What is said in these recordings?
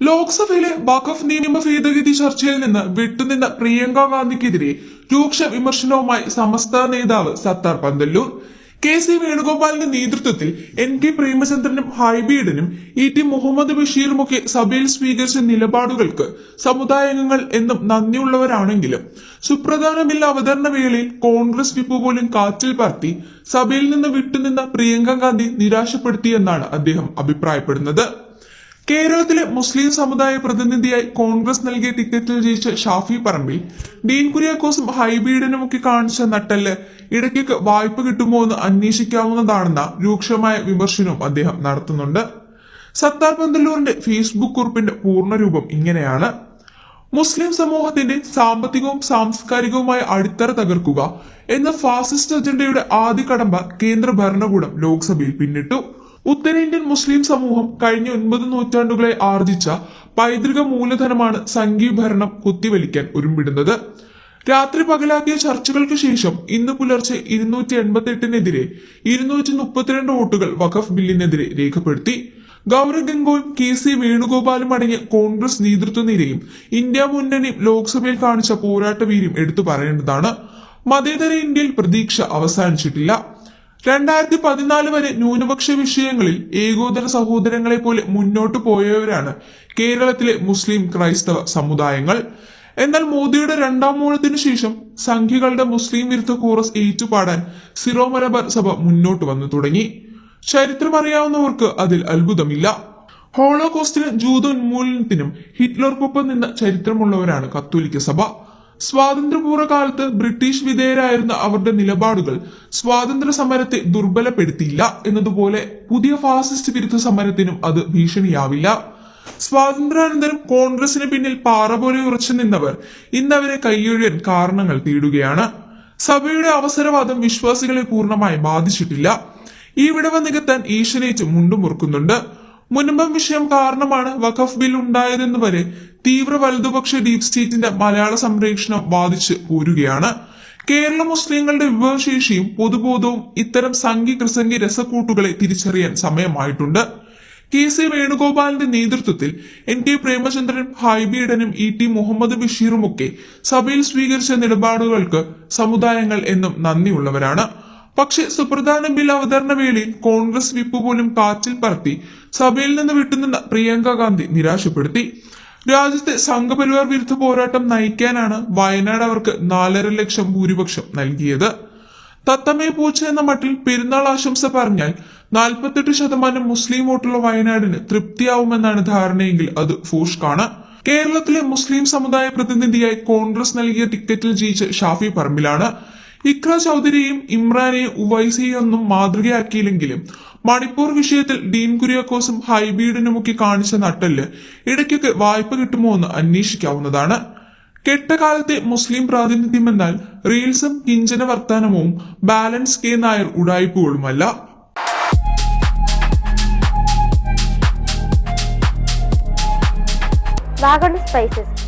ലോക്സഭയിലെ വഖഫ് നിയമ ഭേദഗതി ചർച്ചയിൽ നിന്ന് വിട്ടുനിന്ന പ്രിയങ്ക ഗാന്ധിക്കെതിരെ രൂക്ഷ വിമർശനവുമായി സമസ്ത നേതാവ് സത്താർ പന്തല്ലൂർ കെ സി വേണുഗോപാലിന്റെ നേതൃത്വത്തിൽ എൻ കെ പ്രേമചന്ദ്രനും ഹൈബീഡനും ഇ ടി മുഹമ്മദ് ബഷീറുമൊക്കെ സഭയിൽ സ്വീകരിച്ച നിലപാടുകൾക്ക് സമുദായാംഗങ്ങൾ എന്നും നന്ദിയുള്ളവരാണെങ്കിലും സുപ്രധാന ബില്ല് അവതരണ വേളയിൽ കോൺഗ്രസ് വിപ്പ് പോലും കാറ്റിൽ പറത്തി സഭയിൽ നിന്ന് വിട്ടുനിന്ന പ്രിയങ്ക ഗാന്ധി നിരാശപ്പെടുത്തിയെന്നാണ് അദ്ദേഹം അഭിപ്രായപ്പെടുന്നത്. കേരളത്തിലെ മുസ്ലിം സമുദായ പ്രതിനിധിയായി കോൺഗ്രസ് നൽകിയ ടിക്കറ്റിൽ ജയിച്ച ഷാഫി പറമ്പിൽ ഡീൻ കുര്യാക്കോസും ഹൈബീഡനുമൊക്കെ കാണിച്ച നട്ടൽ ഇടയ്ക്കൊക്കെ വായ്പ കിട്ടുമോ എന്ന് അന്വേഷിക്കാവുന്നതാണെന്ന രൂക്ഷമായ വിമർശനവും അദ്ദേഹം നടത്തുന്നുണ്ട്. സത്താർ പന്തല്ലൂരിന്റെ ഫേസ്ബുക്ക് കുറിപ്പിന്റെ പൂർണരൂപം ഇങ്ങനെയാണ്. മുസ്ലിം സമൂഹത്തിന്റെ സാമ്പത്തികവും സാംസ്കാരികവുമായ അടിത്തറ തകർക്കുക എന്ന ഫാസിസ്റ്റ് അജണ്ടയുടെ ആദ്യ കടമ്പ കേന്ദ്ര ഭരണകൂടം ലോക്സഭയിൽ പിന്നിട്ടു. ഉത്തരേന്ത്യൻ മുസ്ലിം സമൂഹം കഴിഞ്ഞ ഒൻപത് നൂറ്റാണ്ടുകളെ ആർജിച്ച പൈതൃക മൂലധനമാണ് സംഘീഭരണം കുത്തിവലിക്കാൻ ഉരുമ്പിടുന്നത് രാത്രി പകലാക്കിയ ചർച്ചകൾക്ക് ശേഷം ഇന്ന് പുലർച്ചെ ഇരുന്നൂറ്റി എൺപത്തി എട്ടിനെതിരെ ഇരുന്നൂറ്റി മുപ്പത്തിരണ്ട് വോട്ടുകൾ വഖഫ് ബില്ലിനെതിരെ രേഖപ്പെടുത്തി. ഗൗരവ് ഗംഗോയും കെ സി വേണുഗോപാലും അടങ്ങിയ കോൺഗ്രസ് നേതൃത്വ നിരയും ഇന്ത്യ മുന്നണിയും ലോക്സഭയിൽ കാണിച്ച പോരാട്ട വീര്യം എടുത്തു പറയേണ്ടതാണ്. മതേതര ഇന്ത്യയിൽ പ്രതീക്ഷ അവസാനിച്ചിട്ടില്ല. രണ്ടായിരത്തി പതിനാല് വരെ ന്യൂനപക്ഷ വിഷയങ്ങളിൽ ഏകോദര സഹോദരങ്ങളെ പോലെ മുന്നോട്ടു പോയവരാണ് കേരളത്തിലെ മുസ്ലിം ക്രൈസ്തവ സമുദായങ്ങൾ. എന്നാൽ മോദിയുടെ രണ്ടാം മൂഴത്തിനു ശേഷം സംഘികളുടെ മുസ്ലിം വിരുദ്ധ കോറസ് ഏറ്റുപാടാൻ സിറോ മലബാർ സഭ മുന്നോട്ട് വന്നു തുടങ്ങി. ചരിത്രം അറിയാവുന്നവർക്ക് അതിൽ അത്ഭുതമില്ല. ഹോളോകോസ്റ്റിനും ജൂത ഉന്മൂലനത്തിനും ഹിറ്റ്ലർക്കൊപ്പം നിന്ന ചരിത്രമുള്ളവരാണ് കത്തോലിക്ക സഭ. സ്വാതന്ത്ര്യപൂർവ കാലത്ത് ബ്രിട്ടീഷ് വിധേയരായിരുന്ന അവരുടെ നിലപാടുകൾ സ്വാതന്ത്ര്യ സമരത്തെ ദുർബലപ്പെടുത്തിയില്ല എന്നതുപോലെ പുതിയ ഫാസിസ്റ്റ് വിരുദ്ധ സമരത്തിനും അത് ഭീഷണിയാവില്ല. സ്വാതന്ത്ര്യാനന്തരം കോൺഗ്രസിന് പിന്നിൽ പാറ പോലെ ഉറച്ചു നിന്നവർ ഇന്നവരെ കൈയൊഴിയാൻ കാരണങ്ങൾ തേടുകയാണ്. സഭയുടെ അവസരവാദം വിശ്വാസികളെ പൂർണമായി ബാധിച്ചിട്ടില്ല. ഈ വിടവ് നികത്താൻ ഈശ്വരേച്ച് മുണ്ടുമുറുക്കുന്നുണ്ട്. മുൻപം വിഷയം കാരണമാണ് വഖഫ് ബിൽ ഉണ്ടായതെന്ന് വരെ തീവ്ര വലതുപക്ഷ ഡീപ് സ്റ്റേറ്റിന്റെ മലയാള സംരക്ഷണം ബാധിച്ച് പോരുകയാണ്. കേരള മുസ്ലിങ്ങളുടെ വിഭവശേഷിയും പൊതുബോധവും ഇത്തരം സംഘി പ്രസംഗി രസക്കൂട്ടുകളെ തിരിച്ചറിയാൻ സമയമായിട്ടുണ്ട്. കെ സി വേണുഗോപാലിന്റെ നേതൃത്വത്തിൽ എൻ കെ പ്രേമചന്ദ്രനും ഹൈബീഡനും ഇ ടി മുഹമ്മദ് ബഷീറുമൊക്കെ സഭയിൽ സ്വീകരിച്ച നിലപാടുകൾക്ക് സമുദായങ്ങൾ എന്നും നന്ദിയുള്ളവരാണ്. പക്ഷെ സുപ്രധാന ബിൽ അവതരണ വേളയിൽ കോൺഗ്രസ് വിപ്പ് പോലും കാറ്റിൽ പറത്തി സഭയിൽ നിന്ന് വിട്ടുനിന്ന പ്രിയങ്ക ഗാന്ധി നിരാശപ്പെടുത്തി. രാജ്യത്തെ സംഘപരിവാർ വിരുദ്ധ പോരാട്ടം നയിക്കാനാണ് വയനാട് അവർക്ക് നാലര ലക്ഷം ഭൂരിപക്ഷം നൽകിയത്. തത്തമേ പൂച്ച എന്ന മട്ടിൽ പെരുന്നാൾ ആശംസ പറഞ്ഞാൽ നാൽപ്പത്തെട്ട് ശതമാനം മുസ്ലിം വോട്ടുള്ള വയനാടിന് തൃപ്തിയാവുമെന്നാണ് ധാരണയെങ്കിൽ അത് ഫൂഷ്കാണ്. കേരളത്തിലെ മുസ്ലിം സമുദായ പ്രതിനിധിയായി കോൺഗ്രസ് നൽകിയ ടിക്കറ്റിൽ ജയിച്ച ഷാഫി പറമ്പിലാണ്. ഇക്ര ചൗധരിയും ഇമ്രാനെയും ഉവൈസിയൊന്നും മാതൃകയാക്കിയില്ലെങ്കിലും മണിപ്പൂർ വിഷയത്തിൽ ഡീൻ കുര്യാക്കോസും ഹൈബീഡിനുമൊക്കെ കാണിച്ച നട്ടൽ ഇടയ്ക്കൊക്കെ വായ്പ കിട്ടുമോ എന്ന് അന്വേഷിക്കാവുന്നതാണ്. കെട്ടകാലത്തെ മുസ്ലിം പ്രാതിനിധ്യം എന്നാൽ റീൽസും കിഞ്ചന വർത്തമാനവും ബാലൻസ് കെ നായർ ഉടായ്പകളുമല്ല. Wagon spices.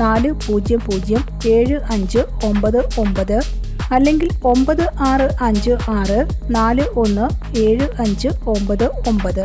നാല് പൂജ്യം പൂജ്യം ഏഴ് അഞ്ച് ഒമ്പത് ഒമ്പത് അല്ലെങ്കിൽ ഒമ്പത് ആറ് അഞ്ച് ആറ് നാല് ഒന്ന് ഏഴ് അഞ്ച് ഒമ്പത് ഒമ്പത്.